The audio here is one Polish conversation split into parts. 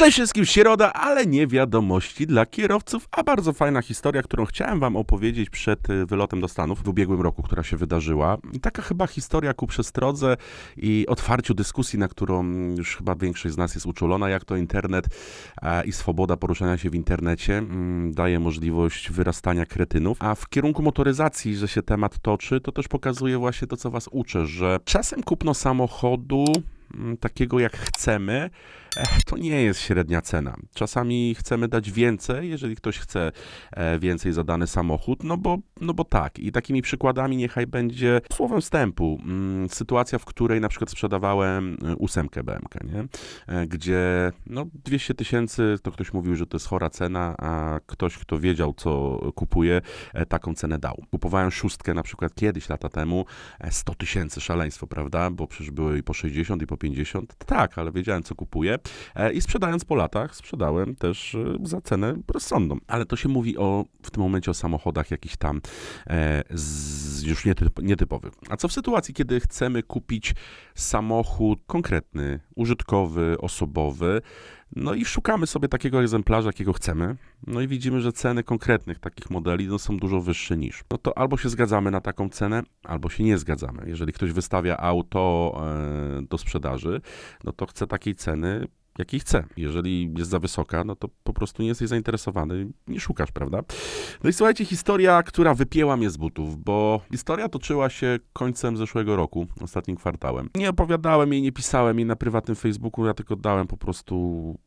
Cześć wszystkim, Sieroda, ale nie wiadomości dla kierowców, a bardzo fajna historia, którą chciałem wam opowiedzieć przed y, wylotem do Stanów w ubiegłym roku, która się wydarzyła. I taka chyba historia ku przestrodze i otwarciu dyskusji, na którą już chyba większość z nas jest uczulona, jak to internet e, i swoboda poruszania się w internecie mm, daje możliwość wyrastania kretynów. A w kierunku motoryzacji, że się temat toczy, to też pokazuje właśnie to, co was uczę, że czasem kupno samochodu takiego jak chcemy, eh, to nie jest średnia cena. Czasami chcemy dać więcej, jeżeli ktoś chce e, więcej za dany samochód, no bo, no bo tak. I takimi przykładami niechaj będzie słowem wstępu mm, sytuacja, w której na przykład sprzedawałem e, ósemkę BMK, nie? E, gdzie no 200 tysięcy, to ktoś mówił, że to jest chora cena, a ktoś, kto wiedział, co kupuje, e, taką cenę dał. Kupowałem szóstkę na przykład kiedyś, lata temu, e, 100 tysięcy, szaleństwo, prawda? Bo przecież były i po 60 i po 50. Tak, ale wiedziałem, co kupuję. I sprzedając po latach, sprzedałem też za cenę rozsądną. Ale to się mówi o, w tym momencie o samochodach jakichś tam z, już nietyp, nietypowych. A co w sytuacji, kiedy chcemy kupić samochód konkretny, użytkowy, osobowy, no i szukamy sobie takiego egzemplarza, jakiego chcemy, no i widzimy, że ceny konkretnych takich modeli no, są dużo wyższe niż. No to albo się zgadzamy na taką cenę, albo się nie zgadzamy. Jeżeli ktoś wystawia auto e, do sprzedaży, no to chce takiej ceny, jakiej chce. Jeżeli jest za wysoka, no to po prostu nie jesteś zainteresowany, nie szukasz, prawda? No i słuchajcie, historia, która wypięła mnie z butów, bo historia toczyła się końcem zeszłego roku, ostatnim kwartałem. Nie opowiadałem jej, nie pisałem jej na prywatnym Facebooku, ja tylko dałem po prostu,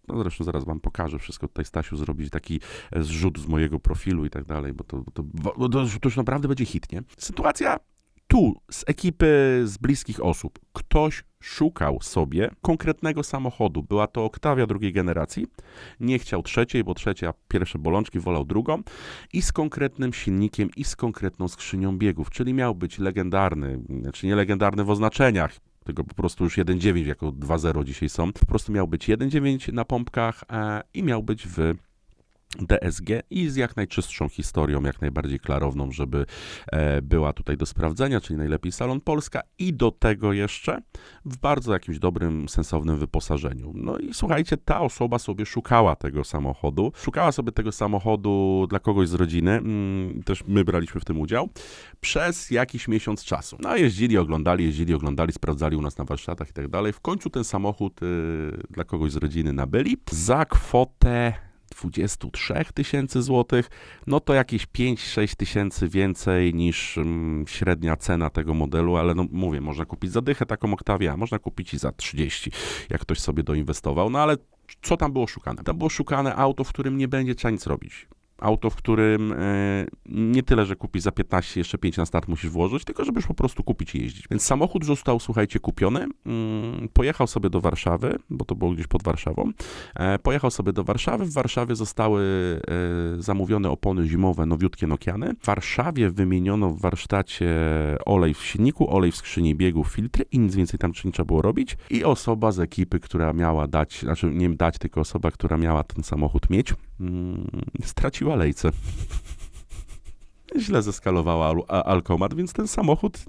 no zresztą zaraz wam pokażę wszystko tutaj, Stasiu, zrobić taki e, zrzut z mojego profilu i tak dalej, bo to, to, bo to, to już naprawdę będzie hit, nie? Sytuacja tu z ekipy, z bliskich osób, ktoś szukał sobie konkretnego samochodu. Była to Octavia drugiej generacji. Nie chciał trzeciej, bo trzecia pierwsze bolączki, wolał drugą. I z konkretnym silnikiem, i z konkretną skrzynią biegów, czyli miał być legendarny, znaczy nie legendarny w oznaczeniach, tylko po prostu już 1.9 jako 2.0 dzisiaj są. Po prostu miał być 1.9 na pompkach e, i miał być w DSG i z jak najczystszą historią, jak najbardziej klarowną, żeby e, była tutaj do sprawdzenia, czyli najlepiej Salon Polska i do tego jeszcze w bardzo jakimś dobrym, sensownym wyposażeniu. No i słuchajcie, ta osoba sobie szukała tego samochodu, szukała sobie tego samochodu dla kogoś z rodziny, mm, też my braliśmy w tym udział, przez jakiś miesiąc czasu. No jeździli, oglądali, jeździli, oglądali, sprawdzali u nas na warsztatach i tak dalej. W końcu ten samochód y, dla kogoś z rodziny nabyli za kwotę 23 tysięcy złotych, no to jakieś 5-6 tysięcy więcej niż mm, średnia cena tego modelu, ale no mówię, można kupić za dychę taką Octavię, a można kupić i za 30, jak ktoś sobie doinwestował, no ale co tam było szukane? Tam było szukane auto, w którym nie będzie trzeba nic robić. Auto, w którym e, nie tyle, że kupisz za 15, jeszcze 5 na start musisz włożyć, tylko żebyś po prostu kupić i jeździć. Więc samochód został, słuchajcie, kupiony. Mm, pojechał sobie do Warszawy, bo to było gdzieś pod Warszawą. E, pojechał sobie do Warszawy. W Warszawie zostały e, zamówione opony zimowe, nowiutkie Nokiany. W Warszawie wymieniono w warsztacie olej w silniku, olej w skrzyni biegów, filtry i nic więcej tam nie trzeba było robić. I osoba z ekipy, która miała dać, znaczy nie dać, tylko osoba, która miała ten samochód mieć, straciła lejce. Źle zeskalowała al- alkomat, więc ten samochód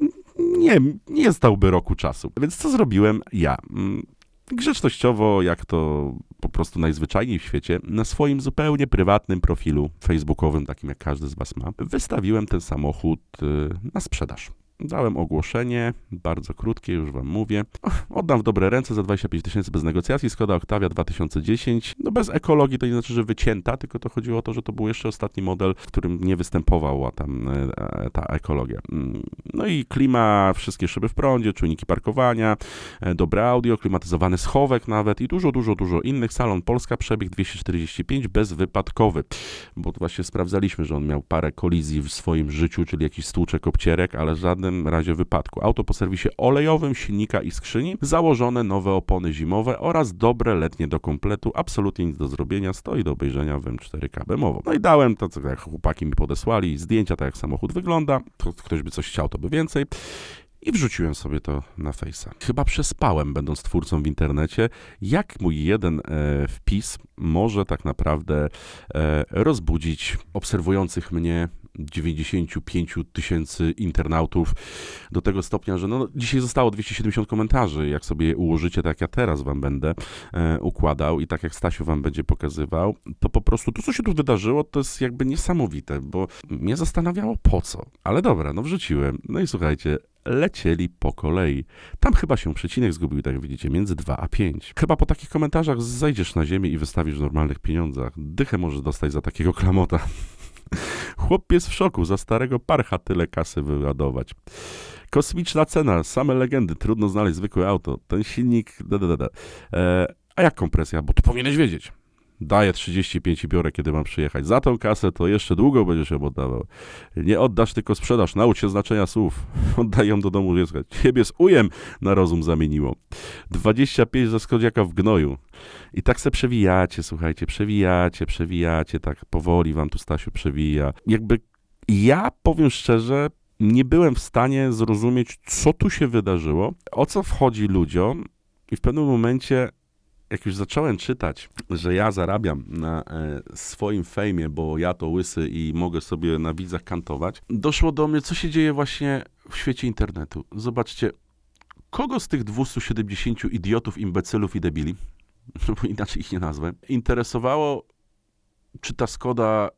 nie, nie zdałby roku czasu. Więc co zrobiłem ja? Mm, Grzecznościowo, jak to po prostu najzwyczajniej w świecie, na swoim zupełnie prywatnym profilu facebookowym, takim jak każdy z Was ma, wystawiłem ten samochód y, na sprzedaż. Dałem ogłoszenie, bardzo krótkie, już wam mówię. Oddam w dobre ręce za 25 tysięcy bez negocjacji. Skoda Octavia 2010. No bez ekologii to nie znaczy, że wycięta, tylko to chodziło o to, że to był jeszcze ostatni model, w którym nie występowała tam e, ta ekologia. Mm, No i klima, wszystkie szyby w prądzie, czujniki parkowania, e, dobre audio, klimatyzowany schowek nawet i dużo, dużo, dużo innych. Salon Polska, przebieg 245, bezwypadkowy. Bo właśnie sprawdzaliśmy, że on miał parę kolizji w swoim życiu, czyli jakiś stłuczek, obcierek, ale w żadnym razie wypadku. Auto po serwisie olejowym, silnika i skrzyni, założone nowe opony zimowe oraz dobre letnie do kompletu, absolutnie nic do zrobienia, stoi do obejrzenia w M4K bemowo. No i dałem to, co jak chłopaki mi podesłali, zdjęcia, tak jak samochód wygląda, to ktoś by coś chciał, to by więcej. I wrzuciłem sobie to na Face'a. Chyba przespałem, będąc twórcą w internecie, jak mój jeden e, wpis może tak naprawdę e, rozbudzić obserwujących mnie 95 tysięcy internautów do tego stopnia, że no, dzisiaj zostało 270 komentarzy. Jak sobie je ułożycie, tak jak ja teraz wam będę e, układał i tak jak Stasiu wam będzie pokazywał, to po prostu to, co się tu wydarzyło, to jest jakby niesamowite, bo mnie zastanawiało po co. Ale dobra, no wrzuciłem. No i słuchajcie, lecieli po kolei. Tam chyba się przecinek zgubił, tak jak widzicie, między 2 a 5. Chyba po takich komentarzach zejdziesz na ziemię i wystawisz w normalnych pieniądzach. Dychę możesz dostać za takiego klamota. Chłop jest w szoku, za starego parcha tyle kasy wyładować. Kosmiczna cena, same legendy, trudno znaleźć zwykłe auto. Ten silnik, da, da, da. E, a jak kompresja? Bo to powinieneś wiedzieć. Daję 35 i biorę, kiedy mam przyjechać. Za tą kasę to jeszcze długo będziesz ją oddawał. Nie oddasz, tylko sprzedasz. Naucz się znaczenia słów. Oddaj ją do domu dziecka. Ciebie z ujem na rozum zamieniło. 25 za skodziaka w gnoju. I tak se przewijacie, słuchajcie, przewijacie, przewijacie, tak powoli wam tu Stasiu przewija. Jakby ja powiem szczerze, nie byłem w stanie zrozumieć, co tu się wydarzyło, o co wchodzi ludziom i w pewnym momencie jak już zacząłem czytać, że ja zarabiam na e, swoim fejmie, bo ja to łysy i mogę sobie na widzach kantować, doszło do mnie, co się dzieje właśnie w świecie internetu. Zobaczcie, kogo z tych 270 idiotów, imbecylów i debili, bo inaczej ich nie nazwę, interesowało, czy ta Skoda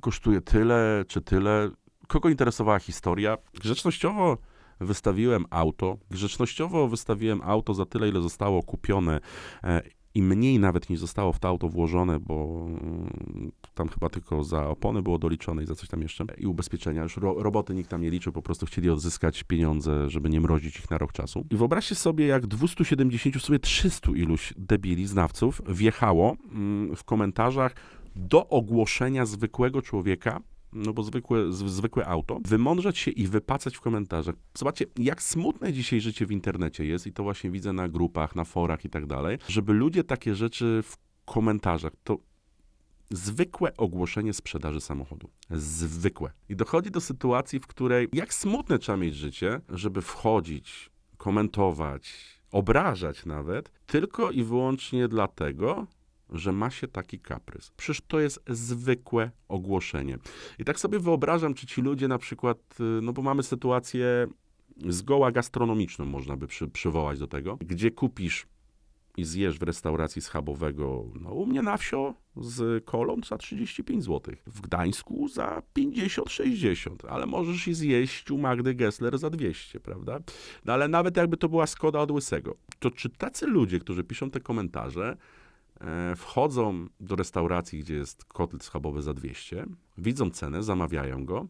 kosztuje tyle, czy tyle, kogo interesowała historia. Grzecznościowo wystawiłem auto. Grzecznościowo wystawiłem auto za tyle, ile zostało kupione e, i mniej nawet niż zostało w to auto włożone, bo mm, tam chyba tylko za opony było doliczone i za coś tam jeszcze. I ubezpieczenia. Już ro, roboty nikt tam nie liczył, po prostu chcieli odzyskać pieniądze, żeby nie mrozić ich na rok czasu. I wyobraźcie sobie, jak 270, w sumie 300 iluś debili, znawców wjechało mm, w komentarzach do ogłoszenia zwykłego człowieka, no bo zwykłe, zwykłe auto, wymądrzeć się i wypacać w komentarzach. Zobaczcie, jak smutne dzisiaj życie w internecie jest i to właśnie widzę na grupach, na forach i tak dalej, żeby ludzie takie rzeczy w komentarzach, to zwykłe ogłoszenie sprzedaży samochodu. Zwykłe. I dochodzi do sytuacji, w której jak smutne trzeba mieć życie, żeby wchodzić, komentować, obrażać nawet, tylko i wyłącznie dlatego, że ma się taki kaprys. Przecież to jest zwykłe ogłoszenie. I tak sobie wyobrażam, czy ci ludzie na przykład, y, no bo mamy sytuację zgoła gastronomiczną, można by przy, przywołać do tego, gdzie kupisz i zjesz w restauracji schabowego, no u mnie na wsio z kolą za 35 zł, w Gdańsku za 50-60, ale możesz i zjeść u Magdy Gessler za 200, prawda? No ale nawet jakby to była Skoda od Łysego, to czy tacy ludzie, którzy piszą te komentarze, wchodzą do restauracji, gdzie jest kotlet schabowy za 200, widzą cenę, zamawiają go,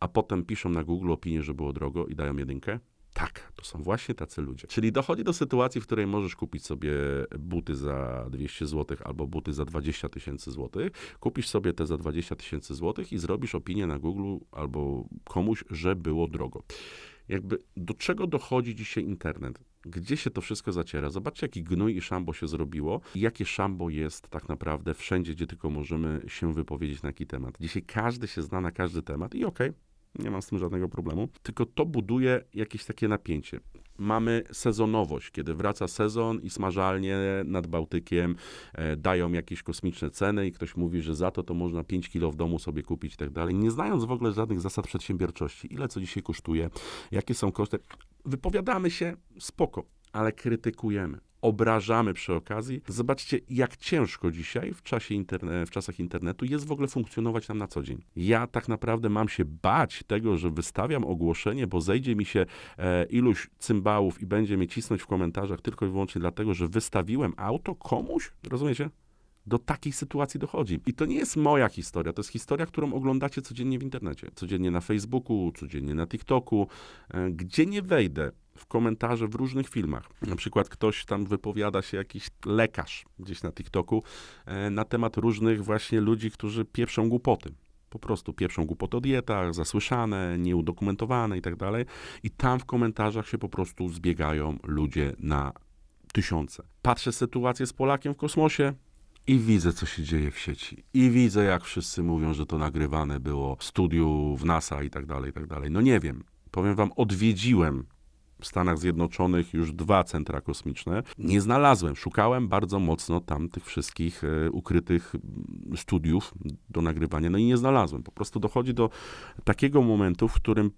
a potem piszą na Google opinię, że było drogo i dają jedynkę? Tak, to są właśnie tacy ludzie. Czyli dochodzi do sytuacji, w której możesz kupić sobie buty za 200 zł albo buty za 20 tysięcy złotych. Kupisz sobie te za 20 tysięcy złotych i zrobisz opinię na Google albo komuś, że było drogo. Jakby do czego dochodzi dzisiaj internet? Gdzie się to wszystko zaciera? Zobaczcie, jaki gnój i szambo się zrobiło i jakie szambo jest tak naprawdę wszędzie, gdzie tylko możemy się wypowiedzieć na jaki temat. Dzisiaj każdy się zna na każdy temat i okej, nie mam z tym żadnego problemu, tylko to buduje jakieś takie napięcie. Mamy sezonowość, kiedy wraca sezon i smażalnie nad Bałtykiem e, dają jakieś kosmiczne ceny i ktoś mówi, że za to to można 5 kilo w domu sobie kupić i tak dalej, nie znając w ogóle żadnych zasad przedsiębiorczości, ile co dzisiaj kosztuje, jakie są koszty. Wypowiadamy się spoko, ale krytykujemy obrażamy przy okazji. Zobaczcie, jak ciężko dzisiaj w, czasie interne- w czasach internetu jest w ogóle funkcjonować nam na co dzień. Ja tak naprawdę mam się bać tego, że wystawiam ogłoszenie, bo zejdzie mi się e, iluś cymbałów i będzie mnie cisnąć w komentarzach tylko i wyłącznie dlatego, że wystawiłem auto komuś, rozumiecie? Do takiej sytuacji dochodzi. I to nie jest moja historia, to jest historia, którą oglądacie codziennie w internecie, codziennie na Facebooku, codziennie na TikToku, e, gdzie nie wejdę w komentarze w różnych filmach. Na przykład ktoś tam wypowiada się, jakiś lekarz gdzieś na TikToku, e, na temat różnych właśnie ludzi, którzy pieprzą głupoty. Po prostu pieprzą głupoty o dietach, zasłyszane, nieudokumentowane i tak dalej. I tam w komentarzach się po prostu zbiegają ludzie na tysiące. Patrzę sytuację z Polakiem w kosmosie, i widzę, co się dzieje w sieci. I widzę, jak wszyscy mówią, że to nagrywane było w studiu w NASA i tak dalej, i tak dalej. No nie wiem. Powiem wam, odwiedziłem w Stanach Zjednoczonych już dwa centra kosmiczne. Nie znalazłem, szukałem bardzo mocno tam tych wszystkich e, ukrytych studiów do nagrywania, no i nie znalazłem. Po prostu dochodzi do takiego momentu, w którym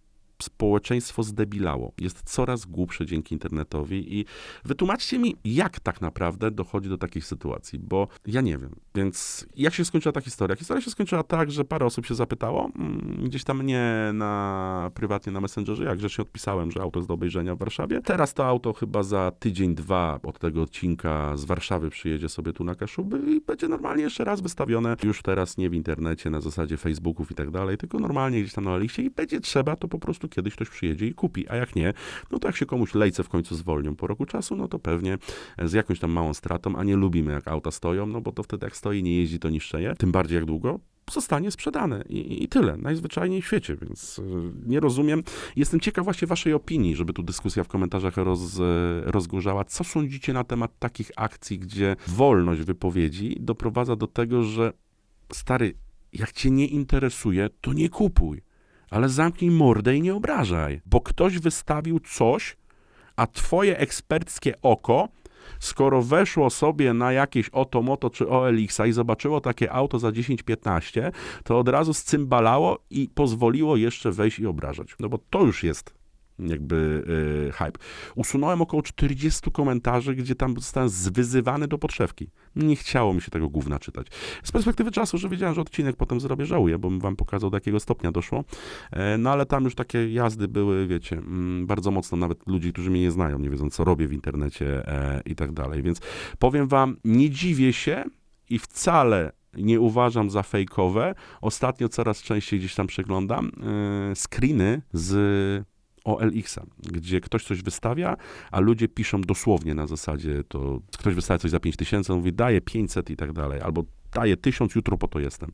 społeczeństwo zdebilało. Jest coraz głupsze dzięki internetowi i wytłumaczcie mi, jak tak naprawdę dochodzi do takich sytuacji, bo ja nie wiem. Więc jak się skończyła ta historia? Historia się skończyła tak, że parę osób się zapytało, mm, gdzieś tam mnie na, prywatnie na Messengerze, jak grzecznie odpisałem, że auto jest do obejrzenia w Warszawie. Teraz to auto chyba za tydzień, dwa od tego odcinka z Warszawy przyjedzie sobie tu na Kaszuby i będzie normalnie jeszcze raz wystawione. Już teraz nie w internecie, na zasadzie Facebooków i tak dalej, tylko normalnie gdzieś tam na liście i będzie trzeba, to po prostu kiedyś ktoś przyjedzie i kupi, a jak nie, no to jak się komuś lejce w końcu zwolnią po roku czasu, no to pewnie z jakąś tam małą stratą, a nie lubimy jak auta stoją, no bo to wtedy jak stoi, nie jeździ, to niszczeje, tym bardziej jak długo, zostanie sprzedane I, i, tyle, najzwyczajniej w świecie, więc y, nie rozumiem. Jestem ciekaw właśnie waszej opinii, żeby tu dyskusja w komentarzach roz, rozgorzała. Co sądzicie na temat takich akcji, gdzie wolność wypowiedzi doprowadza do tego, że stary, jak cię nie interesuje, to nie kupuj ale zamknij mordę i nie obrażaj, bo ktoś wystawił coś, a twoje eksperckie oko, skoro weszło sobie na jakieś Otomoto czy OLX-a i zobaczyło takie auto za 10-15, to od razu scymbalało i pozwoliło jeszcze wejść i obrażać. No bo to już jest jakby yy, hype. Usunąłem około 40 komentarzy, gdzie tam zostałem zwyzywany do podszewki. Nie chciało mi się tego gówna czytać. Z perspektywy czasu, że wiedziałem, że odcinek potem zrobię, żałuję, bo bym wam pokazał, do jakiego stopnia doszło. E, no ale tam już takie jazdy były, wiecie, mm, bardzo mocno, nawet ludzi, którzy mnie nie znają, nie wiedzą, co robię w internecie e, i tak dalej. Więc powiem wam, nie dziwię się i wcale nie uważam za fejkowe. Ostatnio coraz częściej gdzieś tam przeglądam e, screeny z OLX-a, gdzie ktoś coś wystawia, a ludzie piszą dosłownie na zasadzie, to ktoś wystawia coś za 5 tysięcy, on mówi daje 500 i tak dalej, albo daje 1000, jutro po to jestem.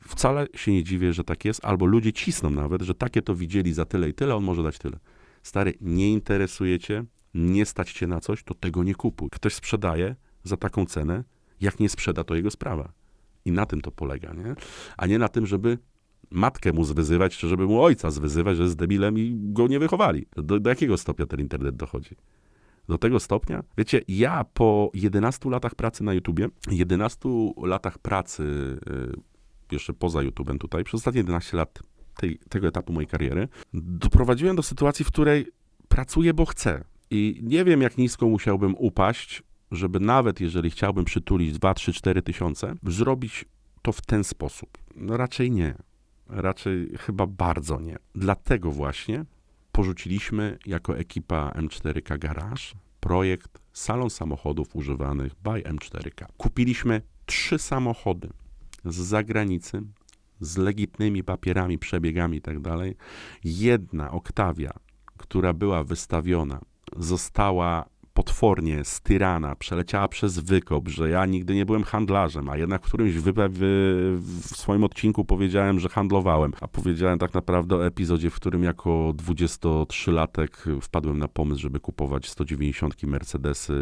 Wcale się nie dziwię, że tak jest, albo ludzie cisną nawet, że takie to widzieli za tyle i tyle, on może dać tyle. Stary, nie interesujecie, nie stać cię na coś, to tego nie kupuj. Ktoś sprzedaje za taką cenę, jak nie sprzeda, to jego sprawa. I na tym to polega, nie? A nie na tym, żeby matkę mu zwyzywać, czy żeby mu ojca zwyzywać, że jest debilem i go nie wychowali. Do, do jakiego stopnia ten internet dochodzi? Do tego stopnia? Wiecie, ja po 11 latach pracy na YouTubie, 11 latach pracy yy, jeszcze poza YouTubem tutaj, przez ostatnie 11 lat tej, tego etapu mojej kariery, doprowadziłem do sytuacji, w której pracuję, bo chcę. I nie wiem, jak nisko musiałbym upaść, żeby nawet jeżeli chciałbym przytulić 2, 3, 4 tysiące, zrobić to w ten sposób. No raczej nie. Raczej chyba bardzo nie. Dlatego właśnie porzuciliśmy jako ekipa M4K Garage projekt salon samochodów używanych by M4K. Kupiliśmy trzy samochody z zagranicy, z legitnymi papierami, przebiegami itd. Tak Jedna Octavia, która była wystawiona, została potwornie z tyrana, przeleciała przez wykop, że ja nigdy nie byłem handlarzem, a jednak w którymś wype- w swoim odcinku powiedziałem, że handlowałem, a powiedziałem tak naprawdę o epizodzie, w którym jako 23-latek wpadłem na pomysł, żeby kupować 190 Mercedesy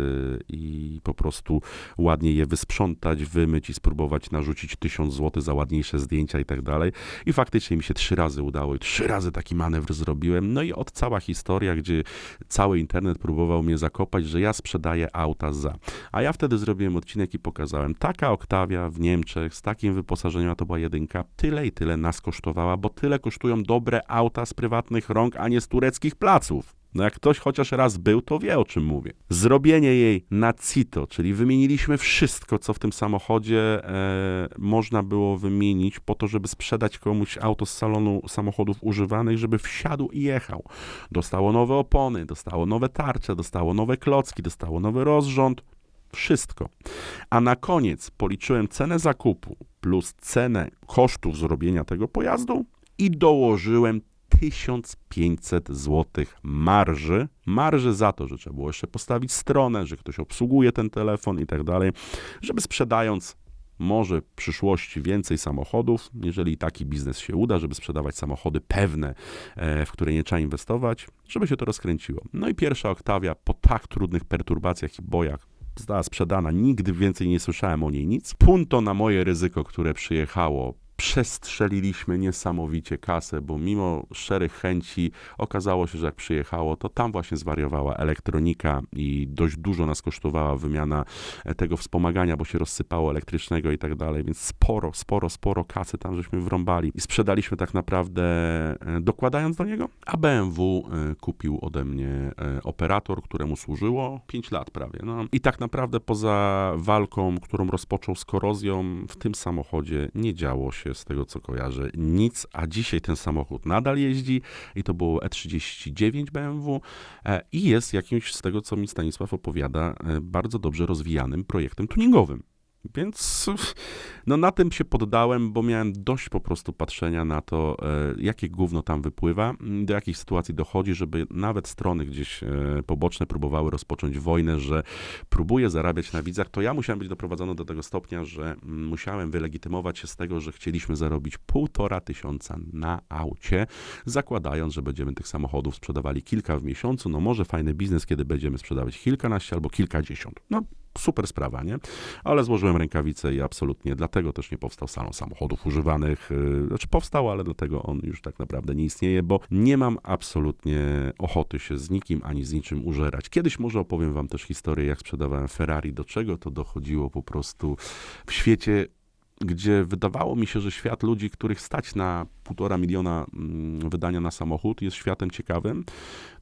i po prostu ładnie je wysprzątać, wymyć i spróbować narzucić 1000 zł za ładniejsze zdjęcia i tak dalej. I faktycznie mi się trzy razy udało i trzy razy taki manewr zrobiłem. No i od cała historia, gdzie cały internet próbował mnie zakopać, że ja sprzedaję auta za. A ja wtedy zrobiłem odcinek i pokazałem, taka Oktawia w Niemczech z takim wyposażeniem, a to była jedynka, tyle i tyle nas kosztowała, bo tyle kosztują dobre auta z prywatnych rąk, a nie z tureckich placów. No jak ktoś chociaż raz był, to wie o czym mówię. Zrobienie jej na CITO, czyli wymieniliśmy wszystko, co w tym samochodzie e, można było wymienić po to, żeby sprzedać komuś auto z salonu samochodów używanych, żeby wsiadł i jechał. Dostało nowe opony, dostało nowe tarcze, dostało nowe klocki, dostało nowy rozrząd, wszystko. A na koniec policzyłem cenę zakupu plus cenę kosztów zrobienia tego pojazdu i dołożyłem 1500 zł marży. Marży za to, że trzeba było jeszcze postawić stronę, że ktoś obsługuje ten telefon i tak dalej, żeby sprzedając może w przyszłości więcej samochodów, jeżeli taki biznes się uda, żeby sprzedawać samochody pewne, e, w które nie trzeba inwestować, żeby się to rozkręciło. No i pierwsza Oktawia po tak trudnych perturbacjach i bojach została sprzedana, nigdy więcej nie słyszałem o niej nic. Punto na moje ryzyko, które przyjechało przestrzeliliśmy niesamowicie kasę, bo mimo szczerych chęci okazało się, że jak przyjechało, to tam właśnie zwariowała elektronika i dość dużo nas kosztowała wymiana e, tego wspomagania, bo się rozsypało elektrycznego i tak dalej, więc sporo, sporo, sporo kasy tam żeśmy wrąbali i sprzedaliśmy tak naprawdę e, dokładając do niego, a BMW e, kupił ode mnie operator, któremu służyło 5 lat prawie. No. I tak naprawdę poza walką, którą rozpoczął z korozją, w tym samochodzie nie działo się z tego, co kojarzę, nic, a dzisiaj ten samochód nadal jeździ i to było E39 BMW e, i jest jakimś, z tego, co mi Stanisław opowiada, e, bardzo dobrze rozwijanym projektem tuningowym. Więc no na tym się poddałem, bo miałem dość po prostu patrzenia na to, e, jakie gówno tam wypływa, m, do jakich sytuacji dochodzi, żeby nawet strony gdzieś e, poboczne próbowały rozpocząć wojnę, że próbuje zarabiać na widzach, to ja musiałem być doprowadzony do tego stopnia, że mm, musiałem wylegitymować się z tego, że chcieliśmy zarobić półtora tysiąca na aucie, zakładając, że będziemy tych samochodów sprzedawali kilka w miesiącu, no może fajny biznes, kiedy będziemy sprzedawać kilkanaście albo kilkadziesiąt. No super sprawa, nie? Ale złożyłem rękawice i absolutnie dlatego też nie powstał salon samochodów używanych. Yy, Znaczy powstał, ale dlatego on już tak naprawdę nie istnieje, bo nie mam absolutnie ochoty się z nikim ani z niczym użerać. Kiedyś może opowiem wam też historię, jak sprzedawałem Ferrari, do czego to dochodziło po prostu w świecie gdzie wydawało mi się, że świat ludzi, których stać na półtora miliona mm, wydania na samochód, jest światem ciekawym,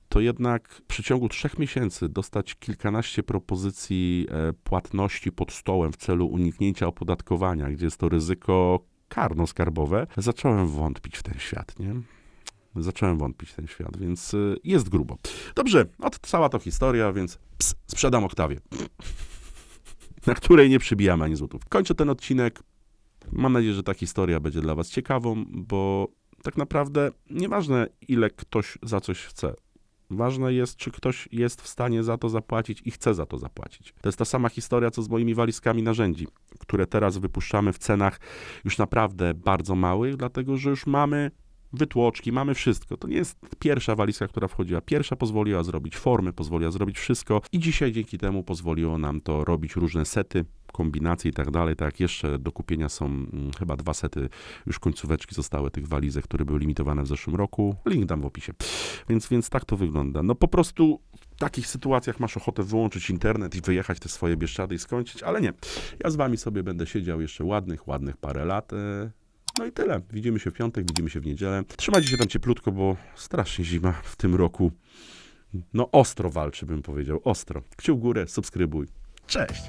to jednak w przeciągu trzech miesięcy dostać kilkanaście propozycji e, płatności pod stołem w celu uniknięcia opodatkowania, gdzie jest to ryzyko karno-skarbowe, zacząłem wątpić w ten świat, nie? Zacząłem wątpić w ten świat, więc y, jest grubo. Dobrze, od cała to historia, więc ps, sprzedam Oktawię, na której nie przybijamy ani złotów. Kończę ten odcinek. Mam nadzieję, że ta historia będzie dla was ciekawą, bo tak naprawdę nieważne ile ktoś za coś chce. Ważne jest, czy ktoś jest w stanie za to zapłacić i chce za to zapłacić. To jest ta sama historia, co z moimi walizkami narzędzi, które teraz wypuszczamy w cenach już naprawdę bardzo małych, dlatego że już mamy wytłoczki, mamy wszystko. To nie jest pierwsza walizka, która wchodziła. Pierwsza pozwoliła zrobić formy, pozwoliła zrobić wszystko i dzisiaj dzięki temu pozwoliło nam to robić różne sety, kombinacje i tak dalej. Tak, jeszcze do kupienia są mm, chyba dwa sety, już końcóweczki zostały tych walizek, które były limitowane w zeszłym roku. Link dam w opisie. Więc, więc tak to wygląda. No po prostu w takich sytuacjach masz ochotę wyłączyć internet i wyjechać te swoje Bieszczady i skończyć, ale nie. Ja z wami sobie będę siedział jeszcze ładnych, ładnych parę lat. e, No i tyle. Widzimy się w piątek, widzimy się w niedzielę. Trzymajcie się tam cieplutko, bo strasznie zima w tym roku. No ostro walczy, bym powiedział. Ostro. Kciuk w górę, subskrybuj. Cześć!